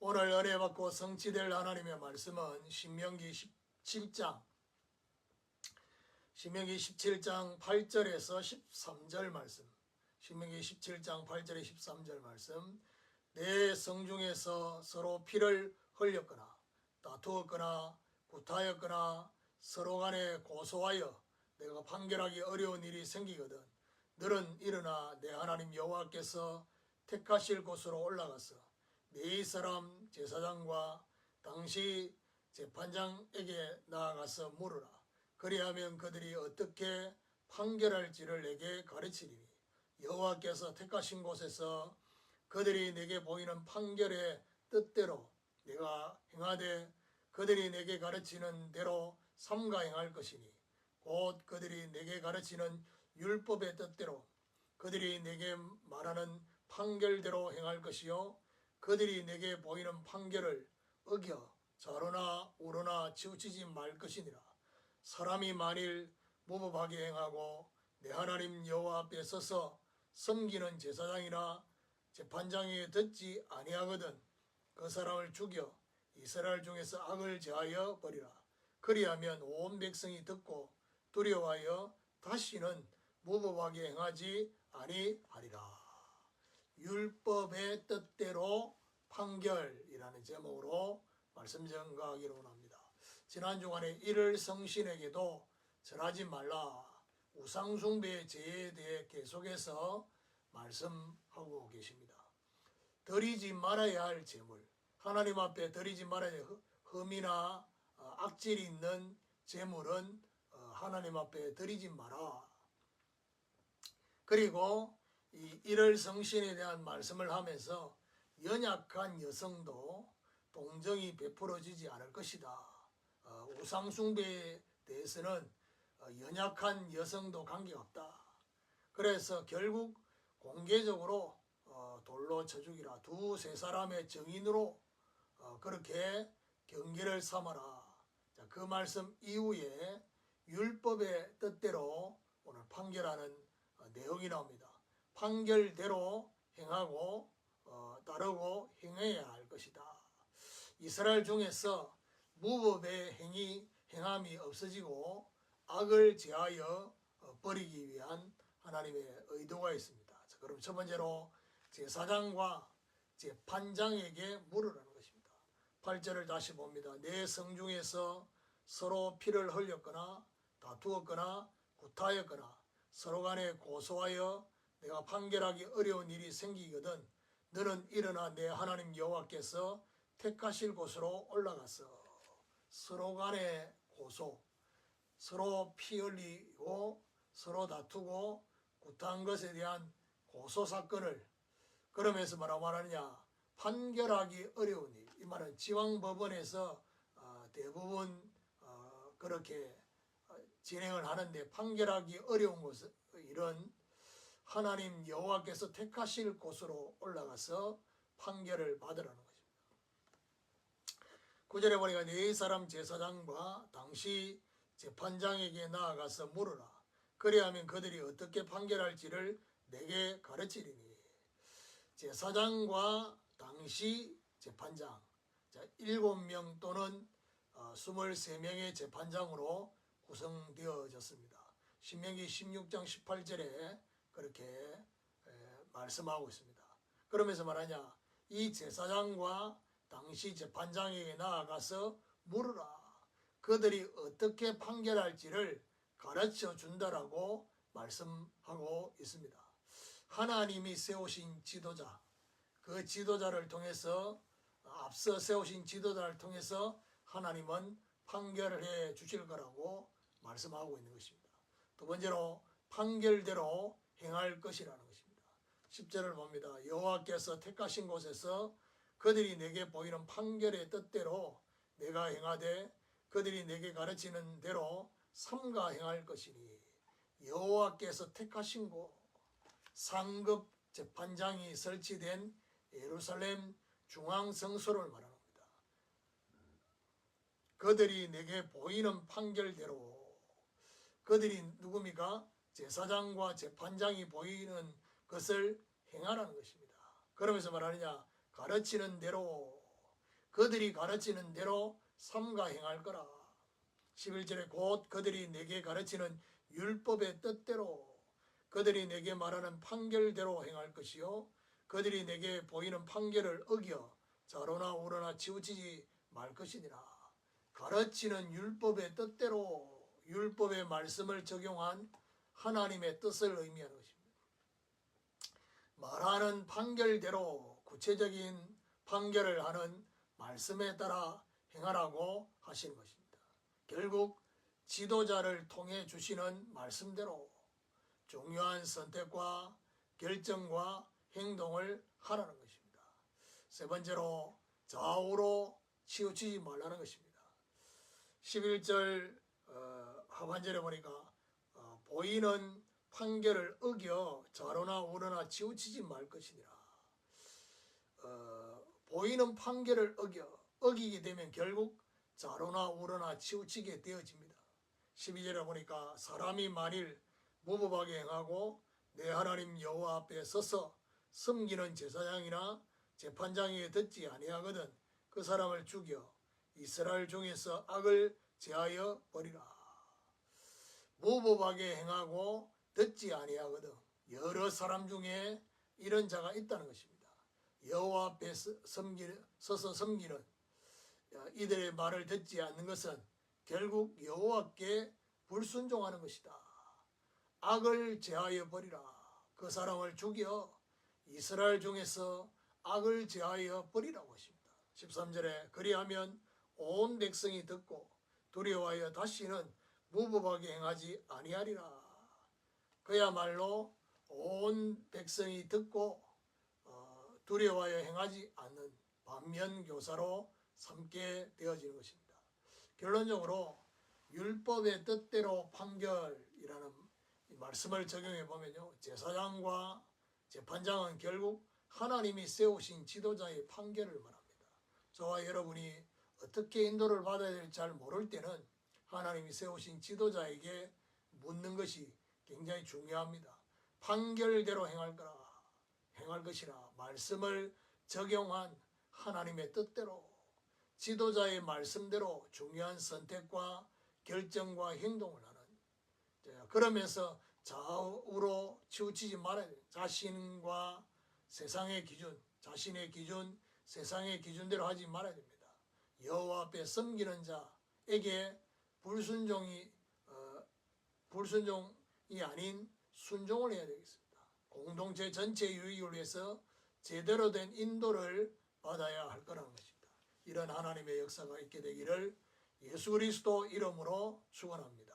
오늘 은혜 받고 성취될 하나님의 말씀은 신명기 17장 신명기 17장 8절에서 13절 말씀. 신명기 17장 8절에 13절 말씀. 내 성중에서 서로 피를 흘렸거나 다투었거나 구타였거나 서로 간에 고소하여 내가 판결하기 어려운 일이 생기거든 너는 일어나 내 하나님 여호와께서 택하실 곳으로 올라가서 네 사람 제사장과 당시 재판장에게 나아가서 물으라. 그리하면 그들이 어떻게 판결할지를 내게 가르치리니 여호와께서 택하신 곳에서 그들이 내게 보이는 판결의 뜻대로 내가 행하되 그들이 내게 가르치는 대로 삼가 행할 것이니 곧 그들이 내게 가르치는 율법의 뜻대로 그들이 내게 말하는 판결대로 행할 것이요 그들이 내게 보이는 판결을 어겨 좌로나 우로나 치우치지 말 것이니라. 사람이 만일 무법하게 행하고 내 하나님 여호와 앞에 서서 섬기는 제사장이나 재판장이 듣지 아니하거든 그 사람을 죽여 이스라엘 중에서 악을 제하여 버리라. 그리하면 온 백성이 듣고 두려워하여 다시는 무법하게 행하지 아니하리라 율법의 뜻대로 판결이라는 제목으로 말씀 전가하기로 원합니다. 지난 주간에 이를 성신에게도 절하지 말라 우상숭배의 죄에 대해 계속해서 말씀하고 계십니다. 드리지 말아야 할 재물 하나님 앞에 드리지 말아야 할 흠이나 어, 악질이 있는 재물은 어, 하나님 앞에 드리지 마라. 그리고 이 일월 성신에 대한 말씀을 하면서 연약한 여성도 동정이 베풀어지지 않을 것이다. 어, 우상숭배에 대해서는 어, 연약한 여성도 관계없다. 그래서 결국 공개적으로 어, 돌로 쳐 죽이라 두 세 사람의 정인으로 어, 그렇게 경계를 삼아라. 자, 그 말씀 이후에 율법의 뜻대로 오늘 판결하는 어, 내용이 나옵니다. 판결대로 행하고 어, 따르고 행해야 할 것이다. 이스라엘 중에서 무법의 행위 행함이 없어지고 악을 제하여 어, 버리기 위한 하나님의 의도가 있습니다. 자, 그럼 첫 번째로 제사장과 재판장에게 물으라는 것입니다. 8절을 다시 봅니다. 내 성중에서 서로 피를 흘렸거나 다투었거나 구타였거나 서로 간에 고소하여 내가 판결하기 어려운 일이 생기거든 너는 일어나 내 하나님 여호와께서 택하실 곳으로 올라가서 서로 간에 고소 서로 피 흘리고 서로 다투고 구타한 것에 대한 고소 사건을 그러면서 뭐라고 말하느냐? 판결하기 어려운 일. 이 말은 지방법원에서 어, 대부분 어, 그렇게 어, 진행을 하는데 판결하기 어려운 것은 이런 하나님 여호와께서 택하실 곳으로 올라가서 판결을 받으라는 것입니다. 구절에 보니까 네 사람 제사장과 당시 재판장에게 나아가서 물으라. 그리하면 그들이 어떻게 판결할지를 내게 가르치리니. 제사장과 당시 재판장, 자, 7명 또는 어, 23명의 재판장으로 구성되어졌습니다. 신명기 16장 18절에 그렇게 에, 말씀하고 있습니다. 그러면서 말하냐 이 제사장과 당시 재판장에게 나아가서 물으라. 그들이 어떻게 판결할지를 가르쳐 준다라고 말씀하고 있습니다. 하나님이 세우신 지도자, 그 지도자를 통해서 앞서 세우신 지도자를 통해서 하나님은 판결을 해 주실 거라고 말씀하고 있는 것입니다. 두 번째로 판결대로 행할 것이라는 것입니다. 10절을 봅니다. 여호와께서 택하신 곳에서 그들이 내게 보이는 판결의 뜻대로 내가 행하되 그들이 내게 가르치는 대로 삼가 행할 것이니 여호와께서 택하신 곳 상급 재판장이 설치된 예루살렘 중앙 성소를 말합니다. 그들이 내게 보이는 판결대로 그들이 누굽니까? 제사장과 재판장이 보이는 것을 행하라는 것입니다. 그러면서 말하느냐? 가르치는 대로 그들이 가르치는 대로 삼가 행할 거라. 11절에 곧 그들이 내게 가르치는 율법의 뜻대로 그들이 내게 말하는 판결대로 행할 것이요 그들이 내게 보이는 판결을 어겨 자로나 우러나 치우치지 말 것이니라. 가르치는 율법의 뜻대로 율법의 말씀을 적용한 하나님의 뜻을 의미하는 것입니다. 말하는 판결대로 구체적인 판결을 하는 말씀에 따라 행하라고 하시는 것입니다. 결국 지도자를 통해 주시는 말씀대로 중요한 선택과 결정과 행동을 하라는 것입니다. 세 번째로 좌우로 치우치지 말라는 것입니다. 11절 어, 하반절에 보니까 어, 보이는 판결을 어겨 좌로나 우러나 치우치지 말 것이니라. 어, 보이는 판결을 어겨 어기게 되면 결국 좌로나 우러나 치우치게 되어집니다. 12절에 보니까 사람이 만일 무법하게 행하고 내 하나님 여호와 앞에 서서 섬기는 제사장이나 재판장에게 듣지 아니하거든 그 사람을 죽여 이스라엘 중에서 악을 제하여 버리라. 무법하게 행하고 듣지 아니하거든 여러 사람 중에 이런 자가 있다는 것입니다. 여호와 앞에 서- 섬기, 서서 섬기는 야, 이들의 말을 듣지 않는 것은 결국 여호와께 불순종하는 것이다. 악을 제하여 버리라. 그 사람을 죽여 이스라엘 중에서 악을 제하여 버리라고 하십니다. 13절에 그리하면 온 백성이 듣고 두려워하여 다시는 무법하게 행하지 아니하리라. 그야말로 온 백성이 듣고 어, 두려워하여 행하지 않는 반면 교사로 삼게 되어지는 것입니다. 결론적으로 율법의 뜻대로 판결이라는 이 말씀을 적용해 보면요. 제사장과 재판장은 결국 하나님이 세우신 지도자의 판결을 말합니다. 저와 여러분이 어떻게 인도를 받아야 될지 잘 모를 때는 하나님이 세우신 지도자에게 묻는 것이 굉장히 중요합니다. 판결대로 행할 거라, 행할 것이라 말씀을 적용한 하나님의 뜻대로 지도자의 말씀대로 중요한 선택과 결정과 행동을 하는 자, 그러면서 좌우로 치우치지 말아야 돼요. 자신과 세상의 기준, 자신의 기준, 세상의 기준대로 하지 말아야 됩니다. 여호와 앞에 섬기는 자에게 불순종이 어, 불순종이 아닌 순종을 해야 되겠습니다. 공동체 전체 유익을 위해서 제대로 된 인도를 받아야 할 거라는 것입니다. 이런 하나님의 역사가 있게 되기를 예수 그리스도 이름으로 축원합니다.